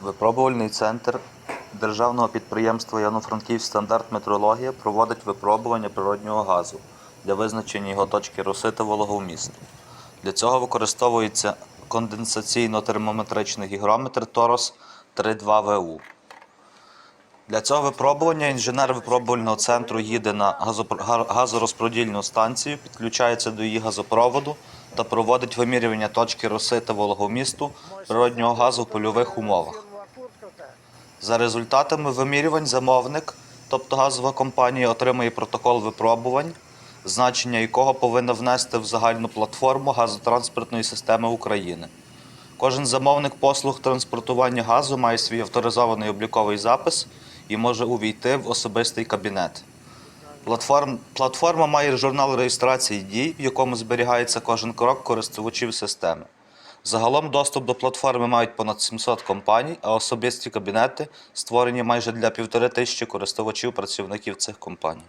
Випробувальний центр державного підприємства Яно-Франківськ стандарт метрологія проводить випробування природнього газу для визначення його точки роси та вологовмісту. Для цього використовується конденсаційно-термометричний гігрометр Торос 32ВУ. Для цього випробування інженер випробувального центру їде на газопро- га- газорозподільну станцію, підключається до її газопроводу та проводить вимірювання точки роси та вологомісту природнього газу в польових умовах. За результатами вимірювань замовник, тобто газова компанія, отримує протокол випробувань, значення якого повинна внести в загальну платформу газотранспортної системи України. Кожен замовник послуг транспортування газу має свій авторизований обліковий запис і може увійти в особистий кабінет. Платформ, платформа має журнал реєстрації дій, в якому зберігається кожен крок користувачів системи. Загалом доступ до платформи мають понад 700 компаній, а особисті кабінети створені майже для півтори тисячі користувачів працівників цих компаній.